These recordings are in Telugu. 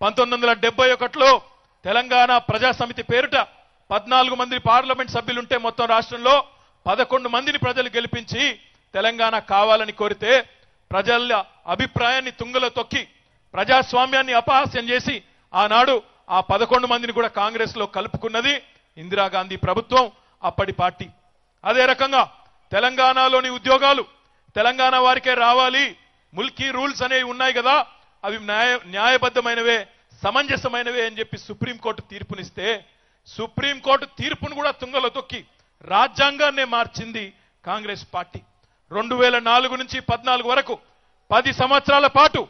పంతొమ్మిది వందల డెబ్బై ఒకటిలో తెలంగాణ ప్రజాసమితి పేరుట పద్నాలుగు మంది పార్లమెంట్ సభ్యులుంటే మొత్తం రాష్ట్రంలో పదకొండు మందిని ప్రజలు గెలిపించి తెలంగాణ కావాలని కోరితే ప్రజల అభిప్రాయాన్ని తుంగలో తొక్కి ప్రజాస్వామ్యాన్ని అపహాస్యం చేసి ఆనాడు ఆ పదకొండు మందిని కూడా కాంగ్రెస్లో కలుపుకున్నది ఇందిరాగాంధీ ప్రభుత్వం అప్పటి పార్టీ. అదే రకంగా తెలంగాణలోని ఉద్యోగాలు తెలంగాణ వారికే రావాలి ముల్కీ రూల్స్ అనేవి ఉన్నాయి కదా అవి న్యాయ న్యాయబద్ధమైనవే సమంజసమైనవే అని చెప్పి సుప్రీంకోర్టు తీర్పునిస్తే సుప్రీంకోర్టు తీర్పును కూడా తుంగలో తొక్కి రాజ్యాంగాన్నే మార్చింది కాంగ్రెస్ పార్టీ. రెండు వేల నాలుగు నుంచి పద్నాలుగు వరకు పది సంవత్సరాల పాటు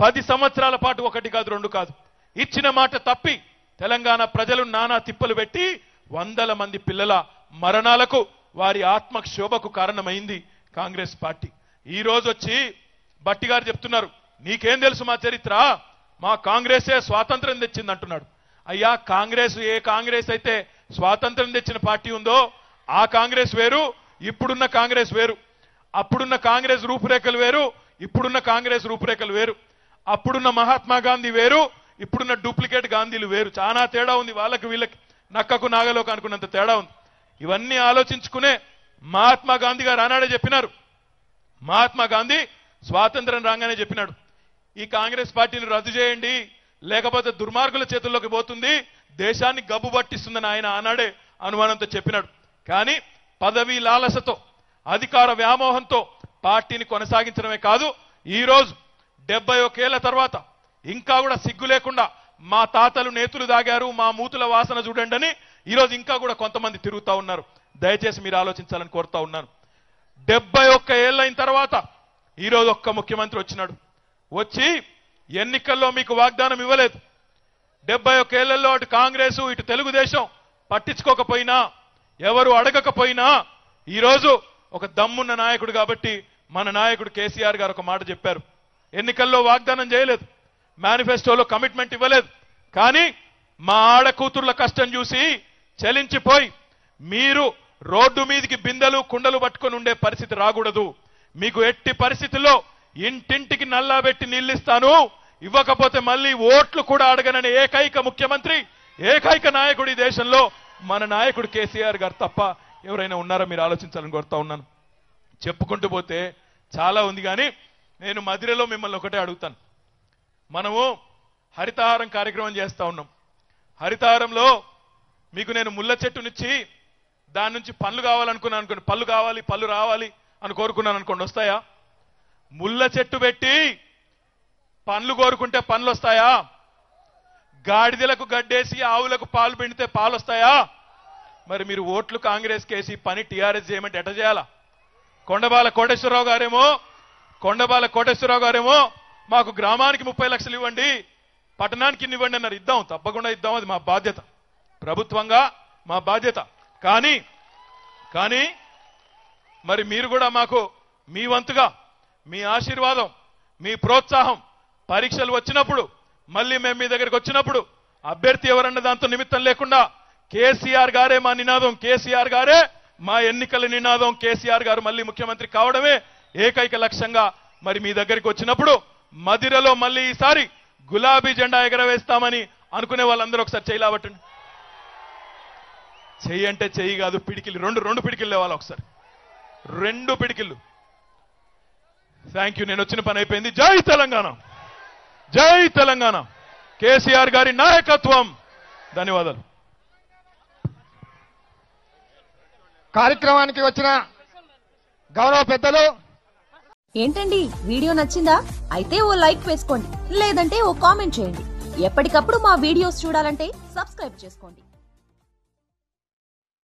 పది సంవత్సరాల పాటు ఒకటి కాదు రెండు కాదు. ఇచ్చిన మాట తప్పి తెలంగాణ ప్రజలు నానా తిప్పలు పెట్టి వందల మంది పిల్లల మరణాలకు వారి ఆత్మక్షోభకు కారణమైంది కాంగ్రెస్ పార్టీ. ఈ రోజు వచ్చి బట్టి గారు చెప్తున్నారు నీకేం తెలుసు మా చరిత్ర? మా కాంగ్రెసే స్వాతంత్రం తెచ్చింది అంటున్నాడు. అయ్యా కాంగ్రెస్ ఏ కాంగ్రెస్ అయితే స్వాతంత్రం తెచ్చిన పార్టీ ఉందో ఆ కాంగ్రెస్ వేరు ఇప్పుడున్న కాంగ్రెస్ వేరు. అప్పుడున్న కాంగ్రెస్ రూపురేఖలు వేరు ఇప్పుడున్న కాంగ్రెస్ రూపురేఖలు వేరు. అప్పుడున్న మహాత్మా గాంధీ వేరు ఇప్పుడున్న డూప్లికేట్ గాంధీలు వేరు. చాలా తేడా ఉంది వాళ్ళకి వీళ్ళకి నక్కకు నాగలోకి అనుకున్నంత తేడా ఉంది. ఇవన్నీ ఆలోచించుకునే మహాత్మా గాంధీ గారు ఆనాడే చెప్పినారు. మహాత్మా గాంధీ స్వాతంత్రం రాగానే చెప్పినాడు. ఈ కాంగ్రెస్ పార్టీని రద్దు చేయండి లేకపోతే దుర్మార్గుల చేతుల్లోకి పోతుంది దేశాన్ని గబ్బు పట్టిస్తుందని ఆయన ఆనాడే అనుమానంతో చెప్పినాడు. కానీ పదవి లాలసతో అధికార వ్యామోహంతో పార్టీని కొనసాగించడమే కాదు ఈ రోజు డెబ్బై ఒకేళ్ళ తర్వాత ఇంకా కూడా సిగ్గు లేకుండా మా తాతలు నేతులు దాగారు మా మూతుల వాసన చూడండి అని ఈరోజు ఇంకా కూడా కొంతమంది తిరుగుతా ఉన్నారు. దయచేసి మీరు ఆలోచించాలని కోరుతా ఉన్నాను. డెబ్బై ఒక్క ఏళ్ళైన తర్వాత ఈరోజు ఒక్క ముఖ్యమంత్రి వచ్చినాడు. వచ్చి ఎన్నికల్లో మీకు వాగ్దానం ఇవ్వలేదు. డెబ్బై ఒక్క ఏళ్ళలో అటు కాంగ్రెసు ఇటు తెలుగుదేశం పట్టించుకోకపోయినా ఎవరు అడగకపోయినా ఈరోజు ఒక దమ్మున్న నాయకుడు కాబట్టి మన నాయకుడు కేసీఆర్ గారు ఒక మాట చెప్పారు. ఎన్నికల్లో వాగ్దానం చేయలేదు. మేనిఫెస్టోలో కమిట్మెంట్ ఇవ్వలేదు. కానీ మా ఆడ కూతుర్ల కష్టం చూసి చలించిపోయి మీరు రోడ్డు మీదికి బిందెలు కుండలు పట్టుకొని ఉండే పరిస్థితి రాకూడదు. మీకు ఎట్టి పరిస్థితుల్లో ఇంటింటికి నల్లాబెట్టి నిల్లిస్తాను ఇవ్వకపోతే మళ్ళీ ఓట్లు కూడా అడగనని ఏకైక ముఖ్యమంత్రి ఏకైక నాయకుడు ఈ దేశంలో మన నాయకుడు కేసీఆర్ గారు తప్ప ఎవరైనా ఉన్నారో? మీరు ఆలోచించాలని కోరుతా ఉన్నాను. చెప్పుకుంటూ పోతే చాలా ఉంది కానీ నేను మదిరలో మిమ్మల్ని ఒకటే అడుగుతాను. మనము హరితహారం కార్యక్రమం చేస్తా ఉన్నాం. హరితహారంలో మీకు నేను ముళ్ళ చెట్టునిచ్చి దాని నుంచి పళ్ళు కావాలనుకున్నాను అనుకోండి. పళ్ళు కావాలి పళ్ళు రావాలి అని కోరుకున్నాను అనుకోండి. వస్తాయా? ముళ్ళ చెట్టు పెట్టి పండ్లు కోరుకుంటే పండ్లు వస్తాయా? గాడిదలకు గడ్డేసి ఆవులకు పాలు పిండితే పాలు వస్తాయా? మరి మీరు ఓట్లు కాంగ్రెస్ కేసి పని టీఆర్ఎస్ చేయమంటే ఎట చేయాలా? కొండబాల కోటేశ్వరరావు గారేమో కొండబాల కోటేశ్వరరావు గారేమో మాకు గ్రామానికి ముప్పై లక్షలు ఇవ్వండి పట్టణానికి ఇన్ని ఇవ్వండి అన్నారు. ఇద్దాం తప్పకుండా ఇద్దాం అది మా బాధ్యత. ప్రభుత్వంగా మా బాధ్యత. కానీ కానీ మరి మీరు కూడా మాకు మీ వంతుగా మీ ఆశీర్వాదం మీ ప్రోత్సాహం పరీక్షలు వచ్చినప్పుడు మళ్ళీ మేము మీ దగ్గరికి వచ్చినప్పుడు అభ్యర్థి ఎవరన్న దాంతో నిమిత్తం లేకుండా కేసీఆర్ గారే మా నినాదం కేసీఆర్ గారే మా ఎన్నికల నినాదం కేసీఆర్ గారు మళ్ళీ ముఖ్యమంత్రి కావడమే ఏకైక లక్ష్యంగా మరి మీ దగ్గరికి వచ్చినప్పుడు మదిరలో మళ్ళీ ఈసారి గులాబీ జెండా ఎగరవేస్తామని అనుకునే వాళ్ళందరూ ఒకసారి చేయలాబట్టండి చెయ్యి అంటే చెయ్యి కాదు పిడికిలు రెండు రెండు పిడికిలు లేవాలి ఒకసారి? రెండు పిడికిళ్ళు. థ్యాంక్ యూ నేను వచ్చిన పని అయిపోయింది. జై తెలంగాణ. జై తెలంగాణ. కేసీఆర్ గారి నాయకత్వం. ధన్యవాదాలు. కార్యక్రమానికి వచ్చిన గౌరవ పెద్దలు. ఏంటండి? వీడియో నచ్చిందా? అయితే ఓ లైక్ వేసుకోండి. లేదంటే ఓ కామెంట్ చేయండి. ఎప్పటికప్పుడు మా వీడియోస్ చూడాలంటే సబ్స్క్రైబ్ చేసుకోండి.